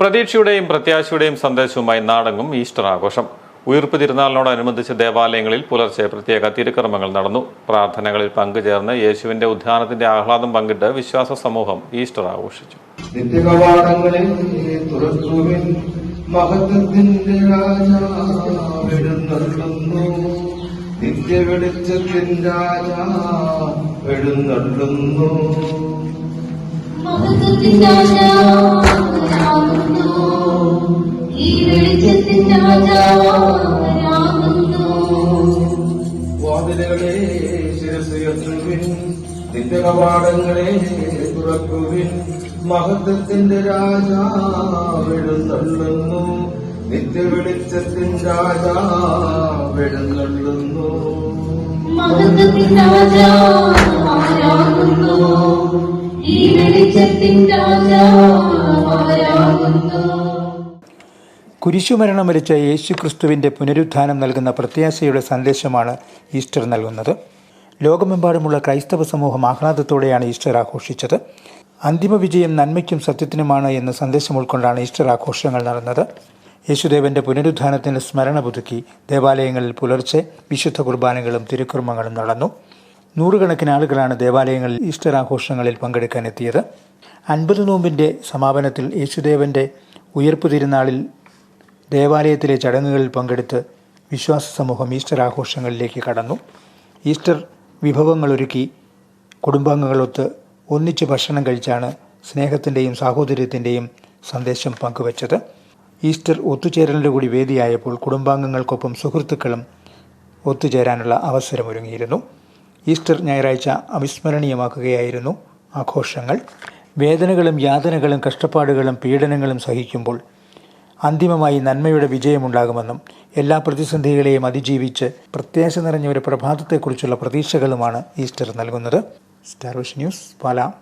പ്രതീക്ഷയുടെയും പ്രത്യാശയുടെയും സന്ദേശവുമായി നാടങ്ങും ഈസ്റ്റർ ആഘോഷം. ഉയർപ്പ് തിരുനാളിനോടനുബന്ധിച്ച് ദേവാലയങ്ങളിൽ പുലർച്ചെ പ്രത്യേക തിരുക്കർമ്മങ്ങൾ നടന്നു. പ്രാർത്ഥനകളിൽ പങ്കുചേർന്ന് യേശുവിന്റെ ഉദ്ധാനത്തിന്റെ ആഹ്ലാദം പങ്കിട്ട് വിശ്വാസ സമൂഹം ഈസ്റ്റർ ആഘോഷിച്ചു. നിത്യകവാടങ്ങളിൽ തുറക്കുവിൻ. മഹത്വത്തിന്റെ മഹത്വത്തിൻ. വാതിലുകളെ ശിരസുയർത്തുവിൻ നിത്യകവാടങ്ങളെ തുറക്കുവിൻ മഹത്വത്തിന്റെ രാജാവെഴുന്നള്ളുന്നു നിത്യവെളിച്ചത്തിൻ രാജാവെഴുന്നള്ളുന്നു മഹത്വത്തിൻ രാജാവാകുന്നു. ഈ വെളിച്ചത്തിൻ രാജാവാകുന്നു. കുരിശുമരണം വരിച്ച യേശുക്രിസ്തുവിന്റെ പുനരുത്ഥാനം നൽകുന്ന പ്രത്യാശയുടെ സന്ദേശമാണ് ഈസ്റ്റർ നൽകുന്നത്. ലോകമെമ്പാടുമുള്ള ക്രൈസ്തവ സമൂഹം ആഹ്ലാദത്തോടെയാണ് ഈസ്റ്റർ ആഘോഷിച്ചത്. അന്തിമ വിജയം നന്മയ്ക്കും സത്യത്തിനുമാണ് എന്ന സന്ദേശം ഉൾക്കൊണ്ടാണ് ഈസ്റ്റർ ആഘോഷങ്ങൾ നടന്നത്. യേശുദേവന്റെ പുനരുദ്ധാനത്തിന് സ്മരണ പുതുക്കി ദേവാലയങ്ങളിൽ പുലർച്ചെ വിശുദ്ധ കുർബാനകളും തിരുക്കുർമ്മങ്ങളും നടന്നു. നൂറുകണക്കിന് ആളുകളാണ് ദേവാലയങ്ങളിൽ ഈസ്റ്റർ ആഘോഷങ്ങളിൽ പങ്കെടുക്കാൻ എത്തിയത്. അൻപത് നോമ്പിന്റെ സമാപനത്തിൽ യേശുദേവന്റെ ഉയർപ്പ് തിരുനാളിൽ ദേവാലയത്തിലെ ചടങ്ങുകളിൽ പങ്കെടുത്ത് വിശ്വാസ സമൂഹം ഈസ്റ്റർ ആഘോഷങ്ങളിലേക്ക് കടന്നു. ഈസ്റ്റർ വിഭവങ്ങളൊരുക്കി കുടുംബാംഗങ്ങളൊത്ത് ഒന്നിച്ച് ഭക്ഷണം കഴിച്ചാണ് സ്നേഹത്തിന്റെയും സാഹോദര്യത്തിന്റെയും സന്ദേശം പങ്കുവച്ചത്. ഈസ്റ്റർ ഒത്തുചേരലിന്റെ കൂടി വേദിയായപ്പോൾ കുടുംബാംഗങ്ങൾക്കൊപ്പം സുഹൃത്തുക്കളും ഒത്തുചേരാനുള്ള അവസരമൊരുങ്ങിയിരുന്നു. ഈസ്റ്റർ ഞായറാഴ്ച അവിസ്മരണീയമാക്കുകയായിരുന്നു ആഘോഷങ്ങൾ. വേദനകളും യാതനകളും കഷ്ടപ്പാടുകളും പീഡനങ്ങളും സഹിക്കുമ്പോൾ അന്തിമമായി നന്മയുടെ വിജയമുണ്ടാകുമെന്നും എല്ലാ പ്രതിസന്ധികളെയും അതിജീവിച്ച് പ്രത്യാശ നിറഞ്ഞ ഒരു പ്രഭാതത്തെക്കുറിച്ചുള്ള പ്രതീക്ഷകളുമാണ് ഈസ്റ്റർ നൽകുന്നത്. സ്റ്റാർവിഷ് ന്യൂസ് പാലാ.